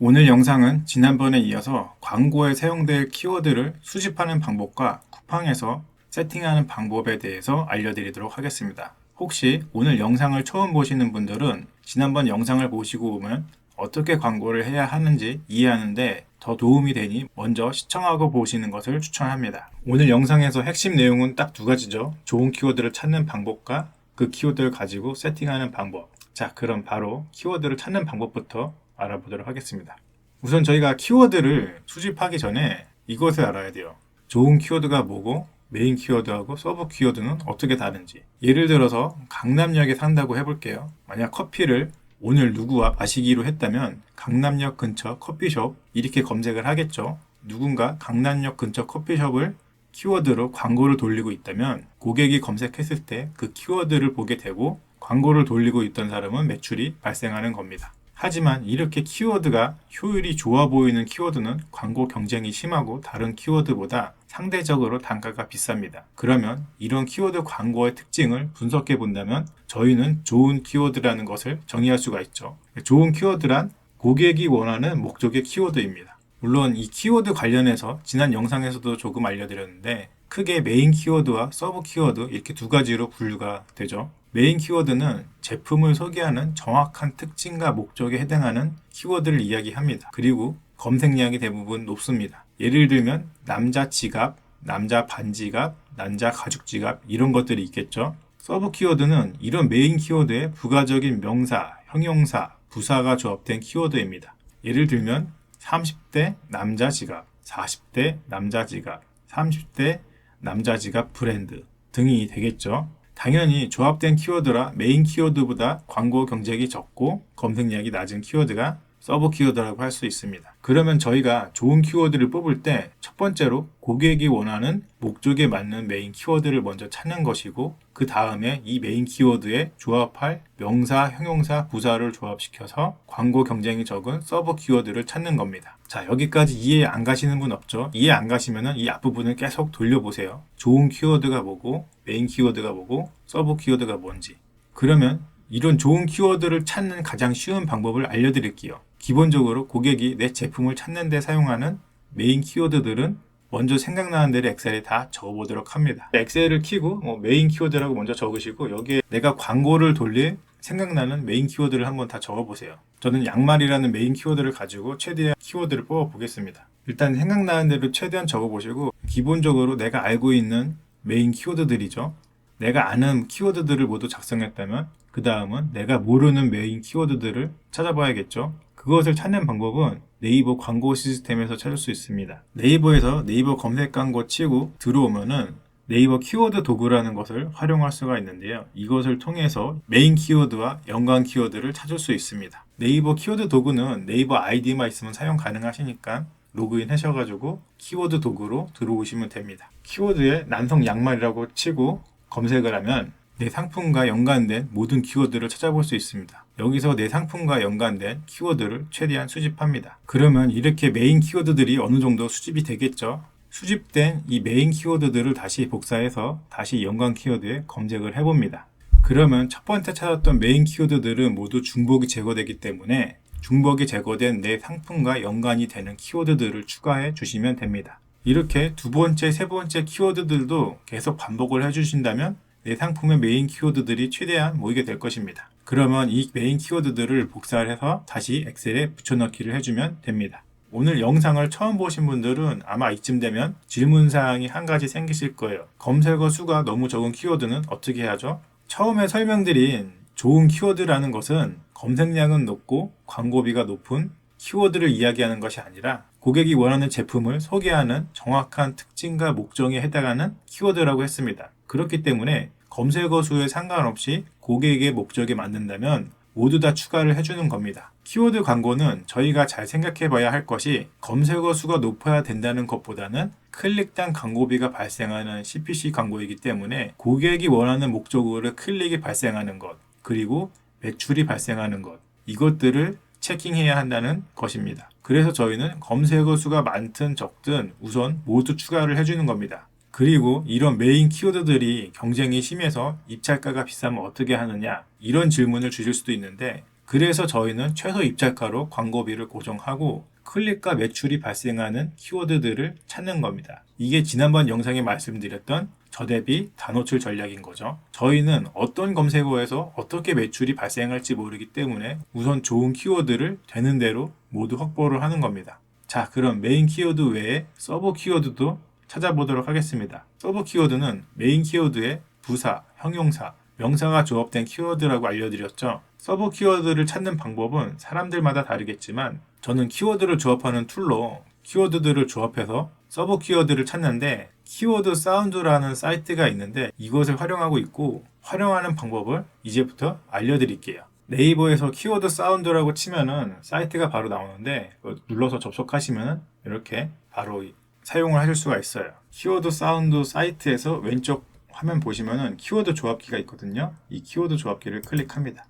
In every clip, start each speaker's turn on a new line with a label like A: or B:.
A: 오늘 영상은 지난번에 이어서 광고에 사용될 키워드를 수집하는 방법과 쿠팡에서 세팅하는 방법에 대해서 알려드리도록 하겠습니다. 혹시 오늘 영상을 처음 보시는 분들은 지난번 영상을 보시고 오면 어떻게 광고를 해야 하는지 이해하는데 더 도움이 되니 먼저 시청하고 보시는 것을 추천합니다. 오늘 영상에서 핵심 내용은 딱 두 가지죠. 좋은 키워드를 찾는 방법과 그 키워드를 가지고 세팅하는 방법. 자, 그럼 바로 키워드를 찾는 방법부터 알아보도록 하겠습니다. 우선 저희가 키워드를 수집하기 전에 이것을 알아야 돼요. 좋은 키워드가 뭐고 메인 키워드하고 서브 키워드는 어떻게 다른지. 예를 들어서 강남역에 산다고 해볼게요. 만약 커피를 오늘 누구와 마시기로 했다면 강남역 근처 커피숍 이렇게 검색을 하겠죠. 누군가 강남역 근처 커피숍을 키워드로 광고를 돌리고 있다면 고객이 검색했을 때 그 키워드를 보게 되고 광고를 돌리고 있던 사람은 매출이 발생하는 겁니다. 하지만 이렇게 키워드가 효율이 좋아 보이는 키워드는 광고 경쟁이 심하고 다른 키워드보다 상대적으로 단가가 비쌉니다. 그러면 이런 키워드 광고의 특징을 분석해 본다면 저희는 좋은 키워드라는 것을 정의할 수가 있죠. 좋은 키워드란 고객이 원하는 목적의 키워드입니다. 물론 이 키워드 관련해서 지난 영상에서도 조금 알려드렸는데 크게 메인 키워드와 서브 키워드 이렇게 두 가지로 분류가 되죠. 메인 키워드는 제품을 소개하는 정확한 특징과 목적에 해당하는 키워드를 이야기합니다. 그리고 검색량이 대부분 높습니다. 예를 들면 남자 지갑, 남자 반지갑, 남자 가죽 지갑 이런 것들이 있겠죠. 서브 키워드는 이런 메인 키워드의 부가적인 명사, 형용사, 부사가 조합된 키워드입니다. 예를 들면 30대 남자 지갑, 40대 남자 지갑, 30대 남자 지갑 브랜드 등이 되겠죠. 당연히 조합된 키워드라 메인 키워드보다 광고 경쟁이 적고 검색량이 낮은 키워드가 서브 키워드라고 할 수 있습니다. 그러면 저희가 좋은 키워드를 뽑을 때 첫 번째로 고객이 원하는 목적에 맞는 메인 키워드를 먼저 찾는 것이고 그 다음에 이 메인 키워드에 조합할 명사, 형용사, 부사를 조합시켜서 광고 경쟁이 적은 서브 키워드를 찾는 겁니다. 자, 여기까지 이해 안 가시는 분 없죠? 이해 안 가시면은 이 앞부분을 계속 돌려보세요. 좋은 키워드가 뭐고, 메인 키워드가 뭐고, 서브 키워드가 뭔지. 그러면 이런 좋은 키워드를 찾는 가장 쉬운 방법을 알려드릴게요. 기본적으로 고객이 내 제품을 찾는 데 사용하는 메인 키워드들은 먼저 생각나는 대로 엑셀에 다 적어보도록 합니다. 엑셀을 키고 뭐 메인 키워드라고 먼저 적으시고 여기에 내가 광고를 돌릴 생각나는 메인 키워드를 한번 다 적어보세요. 저는 양말이라는 메인 키워드를 가지고 최대한 키워드를 뽑아보겠습니다. 일단 생각나는 대로 최대한 적어보시고 기본적으로 내가 알고 있는 메인 키워드들이죠. 내가 아는 키워드들을 모두 작성했다면 그 다음은 내가 모르는 메인 키워드들을 찾아봐야겠죠. 그것을 찾는 방법은 네이버 광고 시스템에서 찾을 수 있습니다. 네이버에서 네이버 검색 광고 치고 들어오면은 네이버 키워드 도구라는 것을 활용할 수가 있는데요. 이것을 통해서 메인 키워드와 연관 키워드를 찾을 수 있습니다. 네이버 키워드 도구는 네이버 아이디만 있으면 사용 가능하시니까 로그인 하셔가지고 키워드 도구로 들어오시면 됩니다. 키워드에 남성 양말이라고 치고 검색을 하면 내 상품과 연관된 모든 키워드를 찾아볼 수 있습니다. 여기서 내 상품과 연관된 키워드를 최대한 수집합니다. 그러면 이렇게 메인 키워드들이 어느 정도 수집이 되겠죠? 수집된 이 메인 키워드들을 다시 복사해서 다시 연관 키워드에 검색을 해봅니다. 그러면 첫 번째 찾았던 메인 키워드들은 모두 중복이 제거되기 때문에 중복이 제거된 내 상품과 연관이 되는 키워드들을 추가해 주시면 됩니다. 이렇게 두 번째, 세 번째 키워드들도 계속 반복을 해주신다면 내 상품의 메인 키워드들이 최대한 모이게 될 것입니다. 그러면 이 메인 키워드들을 복사를 해서 다시 엑셀에 붙여넣기를 해주면 됩니다. 오늘 영상을 처음 보신 분들은 아마 이쯤 되면 질문사항이 한 가지 생기실 거예요. 검색어 수가 너무 적은 키워드는 어떻게 하죠? 처음에 설명드린 좋은 키워드라는 것은 검색량은 높고 광고비가 높은 키워드를 이야기하는 것이 아니라 고객이 원하는 제품을 소개하는 정확한 특징과 목적에 해당하는 키워드라고 했습니다. 그렇기 때문에 검색어 수에 상관없이 고객의 목적에 맞는다면 모두 다 추가를 해주는 겁니다. 키워드 광고는 저희가 잘 생각해 봐야 할 것이 검색어 수가 높아야 된다는 것보다는 클릭당 광고비가 발생하는 CPC 광고이기 때문에 고객이 원하는 목적으로 클릭이 발생하는 것, 그리고 매출이 발생하는 것, 이것들을 체킹해야 한다는 것입니다. 그래서 저희는 검색어 수가 많든 적든 우선 모두 추가를 해주는 겁니다. 그리고 이런 메인 키워드들이 경쟁이 심해서 입찰가가 비싸면 어떻게 하느냐 이런 질문을 주실 수도 있는데 그래서 저희는 최소 입찰가로 광고비를 고정하고 클릭과 매출이 발생하는 키워드들을 찾는 겁니다. 이게 지난번 영상에 말씀드렸던 저대비 단호출 전략인 거죠. 저희는 어떤 검색어에서 어떻게 매출이 발생할지 모르기 때문에 우선 좋은 키워드를 되는 대로 모두 확보를 하는 겁니다. 자, 그럼 메인 키워드 외에 서브 키워드도 찾아보도록 하겠습니다. 서브 키워드는 메인 키워드의 부사, 형용사, 명사가 조합된 키워드라고 알려드렸죠. 서브 키워드를 찾는 방법은 사람들마다 다르겠지만 저는 키워드를 조합하는 툴로 키워드들을 조합해서 서브 키워드를 찾는데 키워드 사운드라는 사이트가 있는데 이것을 활용하고 있고 활용하는 방법을 이제부터 알려드릴게요. 네이버에서 키워드 사운드라고 치면은 사이트가 바로 나오는데 눌러서 접속하시면 이렇게 바로 사용을 하실 수가 있어요. 키워드 사운드 사이트에서 왼쪽 화면 보시면은 키워드 조합키가 있거든요. 이 키워드 조합키를 클릭합니다.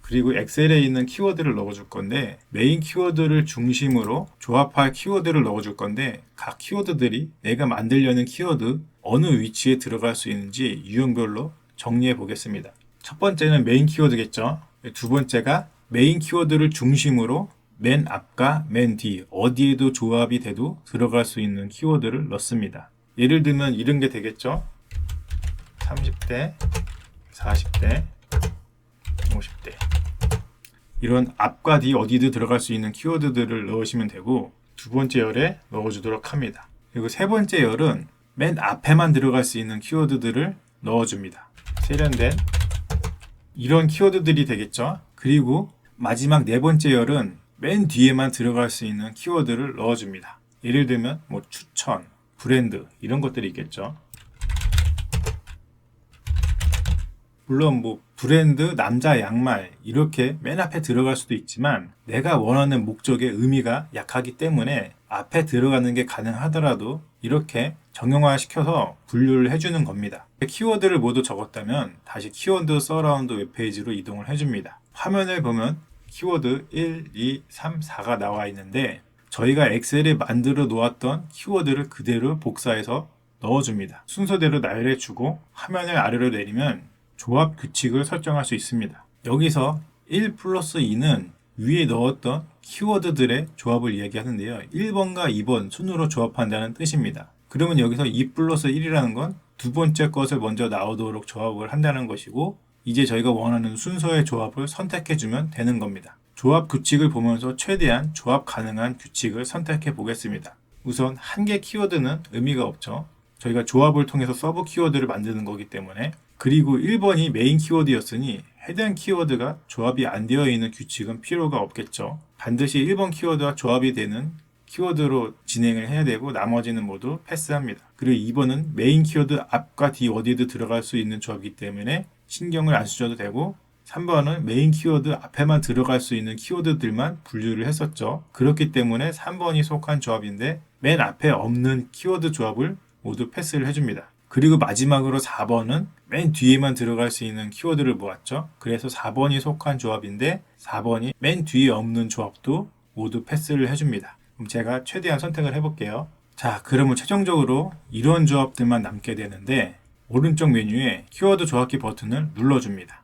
A: 그리고 엑셀에 있는 키워드를 넣어줄 건데 메인 키워드를 중심으로 조합할 키워드를 넣어줄 건데 각 키워드들이 내가 만들려는 키워드 어느 위치에 들어갈 수 있는지 유형별로 정리해 보겠습니다. 첫 번째는 메인 키워드겠죠. 두 번째가 메인 키워드를 중심으로 맨 앞과 맨 뒤 어디에도 조합이 돼도 들어갈 수 있는 키워드를 넣습니다. 예를 들면 이런 게 되겠죠. 30대, 40대, 50대. 이런 앞과 뒤 어디도 들어갈 수 있는 키워드들을 넣으시면 되고 두 번째 열에 넣어주도록 합니다. 그리고 세 번째 열은 맨 앞에만 들어갈 수 있는 키워드들을 넣어줍니다. 세련된 이런 키워드들이 되겠죠. 그리고 마지막 네 번째 열은 맨 뒤에만 들어갈 수 있는 키워드를 넣어줍니다. 예를 들면 뭐 추천, 브랜드 이런 것들이 있겠죠. 물론 뭐 브랜드, 남자 양말 이렇게 맨 앞에 들어갈 수도 있지만 내가 원하는 목적의 의미가 약하기 때문에 앞에 들어가는 게 가능하더라도 이렇게 정형화 시켜서 분류를 해주는 겁니다. 키워드를 모두 적었다면 다시 키워드 서라운드 웹페이지로 이동을 해줍니다. 화면을 보면 키워드 1, 2, 3, 4가 나와 있는데 저희가 엑셀에 만들어 놓았던 키워드를 그대로 복사해서 넣어줍니다. 순서대로 나열해주고 화면을 아래로 내리면 조합 규칙을 설정할 수 있습니다. 여기서 1 플러스 2는 위에 넣었던 키워드들의 조합을 이야기하는데요. 1번과 2번 순으로 조합한다는 뜻입니다. 그러면 여기서 2 플러스 1이라는 건 두 번째 것을 먼저 나오도록 조합을 한다는 것이고 이제 저희가 원하는 순서의 조합을 선택해주면 되는 겁니다. 조합 규칙을 보면서 최대한 조합 가능한 규칙을 선택해 보겠습니다. 우선 한 개 키워드는 의미가 없죠. 저희가 조합을 통해서 서브 키워드를 만드는 거기 때문에 그리고 1번이 메인 키워드였으니 해당 키워드가 조합이 안 되어 있는 규칙은 필요가 없겠죠. 반드시 1번 키워드와 조합이 되는 키워드로 진행을 해야 되고 나머지는 모두 패스합니다. 그리고 2번은 메인 키워드 앞과 뒤 어디에도 들어갈 수 있는 조합이기 때문에 신경을 안 쓰셔도 되고 3번은 메인 키워드 앞에만 들어갈 수 있는 키워드들만 분류를 했었죠. 그렇기 때문에 3번이 속한 조합인데 맨 앞에 없는 키워드 조합을 모두 패스를 해줍니다. 그리고 마지막으로 4번은 맨 뒤에만 들어갈 수 있는 키워드를 모았죠. 그래서 4번이 속한 조합인데 4번이 맨 뒤에 없는 조합도 모두 패스를 해줍니다. 그럼 제가 최대한 선택을 해볼게요. 자, 그러면 최종적으로 이런 조합들만 남게 되는데 오른쪽 메뉴에 키워드 조합키 버튼을 눌러줍니다.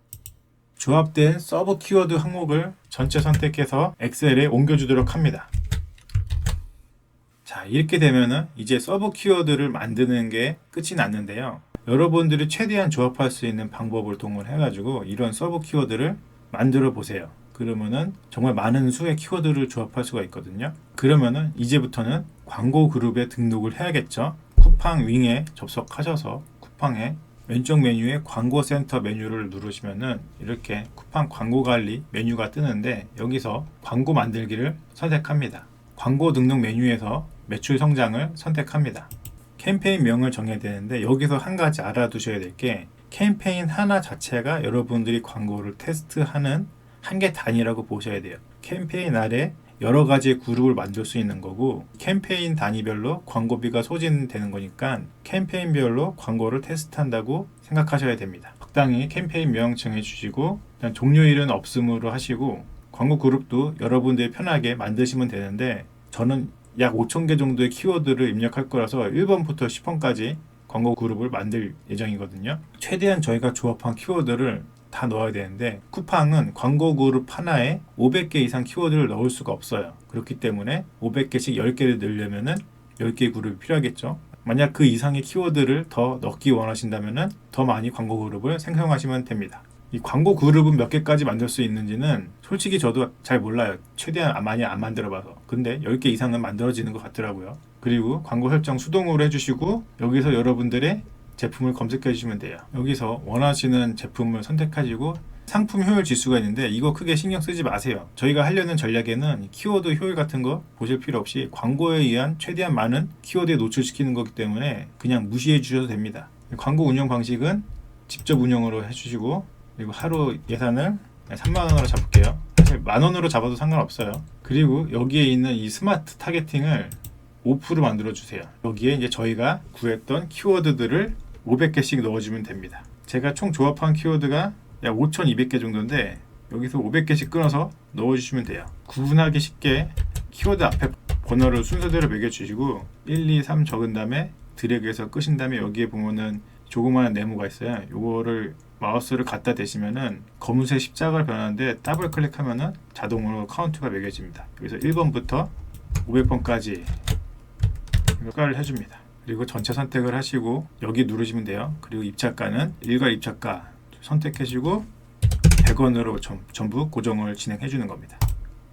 A: 조합된 서브 키워드 항목을 전체 선택해서 엑셀에 옮겨주도록 합니다. 자, 이렇게 되면은 이제 서브 키워드를 만드는 게 끝이 났는데요. 여러분들이 최대한 조합할 수 있는 방법을 동원해가지고 이런 서브 키워드를 만들어 보세요. 그러면은 정말 많은 수의 키워드를 조합할 수가 있거든요. 그러면은 이제부터는 광고 그룹에 등록을 해야겠죠. 쿠팡 윙에 접속하셔서 쿠팡에 왼쪽 메뉴에 광고 센터 메뉴를 누르시면은 이렇게 쿠팡 광고 관리 메뉴가 뜨는데 여기서 광고 만들기를 선택합니다. 광고 등록 메뉴에서 매출 성장을 선택합니다. 캠페인명을 정해야 되는데 여기서 한 가지 알아두셔야 될 게 캠페인 하나 자체가 여러분들이 광고를 테스트하는 한 개 단위라고 보셔야 돼요. 캠페인 아래 여러 가지 그룹을 만들 수 있는 거고 캠페인 단위별로 광고비가 소진되는 거니까 캠페인별로 광고를 테스트한다고 생각하셔야 됩니다. 적당히 캠페인명 정해주시고 종료일은 없음으로 하시고 광고 그룹도 여러분들이 편하게 만드시면 되는데 저는 약 5,000개 정도의 키워드를 입력할 거라서 1번부터 10번까지 광고 그룹을 만들 예정이거든요. 최대한 저희가 조합한 키워드를 다 넣어야 되는데 쿠팡은 광고 그룹 하나에 500개 이상 키워드를 넣을 수가 없어요. 그렇기 때문에 500개씩 10개를 넣으려면은 10개 그룹이 필요하겠죠. 만약 그 이상의 키워드를 더 넣기 원하신다면은 더 많이 광고 그룹을 생성하시면 됩니다. 이 광고 그룹은 몇 개까지 만들 수 있는지는 솔직히 저도 잘 몰라요. 최대한 많이 안 만들어 봐서. 근데 10개 이상은 만들어지는 것 같더라고요. 그리고 광고 설정 수동으로 해주시고 여기서 여러분들의 제품을 검색해 주시면 돼요. 여기서 원하시는 제품을 선택하시고 상품 효율 지수가 있는데 이거 크게 신경 쓰지 마세요. 저희가 하려는 전략에는 키워드 효율 같은 거 보실 필요 없이 광고에 의한 최대한 많은 키워드에 노출시키는 거기 때문에 그냥 무시해 주셔도 됩니다. 광고 운영 방식은 직접 운영으로 해주시고 그리고 하루 예산을 3만 원으로 잡을게요. 사실 만 원으로 잡아도 상관없어요. 그리고 여기에 있는 이 스마트 타겟팅을 5% 만들어 주세요. 여기에 이제 저희가 구했던 키워드들을 500개씩 넣어주면 됩니다. 제가 총 조합한 키워드가 약 5,200개 정도인데 여기서 500개씩 끊어서 넣어주시면 돼요. 구분하기 쉽게 키워드 앞에 번호를 순서대로 매겨주시고 1, 2, 3 적은 다음에 드래그해서 끄신 다음에 여기에 보면은 조그마한 네모가 있어요. 요거를 마우스를 갖다 대시면은 검은색 십자가를 변하는데 더블 클릭하면은 자동으로 카운트가 매겨집니다. 여기서 1번부터 500번까지 입력을 해줍니다. 그리고 전체 선택을 하시고 여기 누르시면 돼요. 그리고 입찰가는 일괄 입찰가 선택하시고 100원으로 전 부 고정을 진행해 주는 겁니다.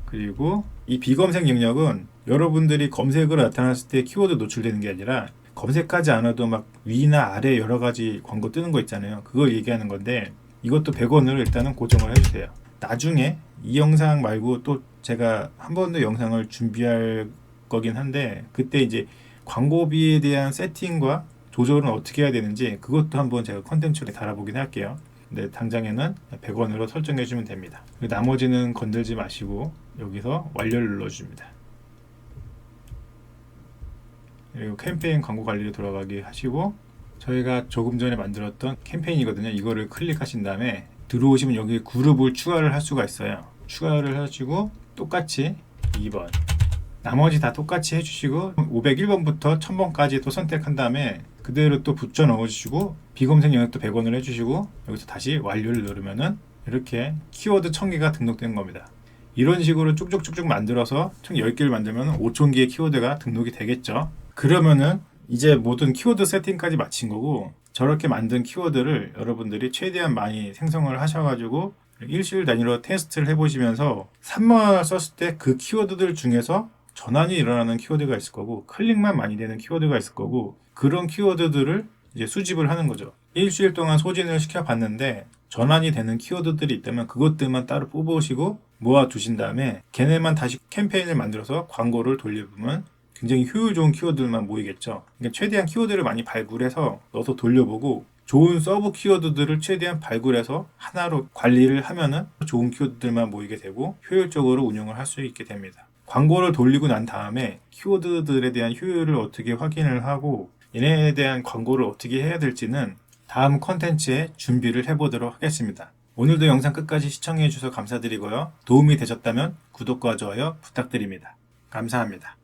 A: 그리고 이 비검색 영역은 여러분들이 검색으로 나타났을 때 키워드 노출되는 게 아니라 검색하지 않아도 막 위나 아래 여러 가지 광고 뜨는 거 있잖아요. 그걸 얘기하는 건데 이것도 100원으로 일단은 고정을 해주세요. 나중에 이 영상 말고 또 제가 한 번 더 영상을 준비할 거긴 한데 그때 이제 광고비에 대한 세팅과 조절은 어떻게 해야 되는지 그것도 한번 제가 컨텐츠로 달아보긴 할게요. 근데 당장에는 100원으로 설정해 주면 됩니다. 나머지는 건들지 마시고 여기서 완료를 눌러줍니다. 그리고 캠페인 광고 관리로 돌아가게 하시고 저희가 조금 전에 만들었던 캠페인이거든요. 이거를 클릭하신 다음에 들어오시면 여기 그룹을 추가를 할 수가 있어요. 추가를 하시고 똑같이 2번 나머지 다 똑같이 해주시고 501번부터 1000번까지 또 선택한 다음에 그대로 또 붙여 넣어주시고 비검색 영역 도 100원을 해주시고 여기서 다시 완료를 누르면은 이렇게 키워드 1000개가 등록된 겁니다. 이런 식으로 쭉쭉쭉쭉 만들어서 총 10개를 만들면 5000개의 키워드가 등록이 되겠죠. 그러면은 이제 모든 키워드 세팅까지 마친 거고 저렇게 만든 키워드를 여러분들이 최대한 많이 생성을 하셔가지고 일주일 단위로 테스트를 해보시면서 3만원을 썼을 때 그 키워드들 중에서 전환이 일어나는 키워드가 있을 거고 클릭만 많이 되는 키워드가 있을 거고 그런 키워드들을 이제 수집을 하는 거죠. 일주일 동안 소진을 시켜봤는데 전환이 되는 키워드들이 있다면 그것들만 따로 뽑으시고 모아두신 다음에 걔네만 다시 캠페인을 만들어서 광고를 돌려보면 굉장히 효율 좋은 키워드들만 모이겠죠. 그러니까 최대한 키워드를 많이 발굴해서 넣어서 돌려보고 좋은 서브 키워드들을 최대한 발굴해서 하나로 관리를 하면은 좋은 키워드들만 모이게 되고 효율적으로 운영을 할 수 있게 됩니다. 광고를 돌리고 난 다음에 키워드들에 대한 효율을 어떻게 확인을 하고 얘네에 대한 광고를 어떻게 해야 될지는 다음 컨텐츠에 준비를 해보도록 하겠습니다. 오늘도 영상 끝까지 시청해 주셔서 감사드리고요. 도움이 되셨다면 구독과 좋아요 부탁드립니다. 감사합니다.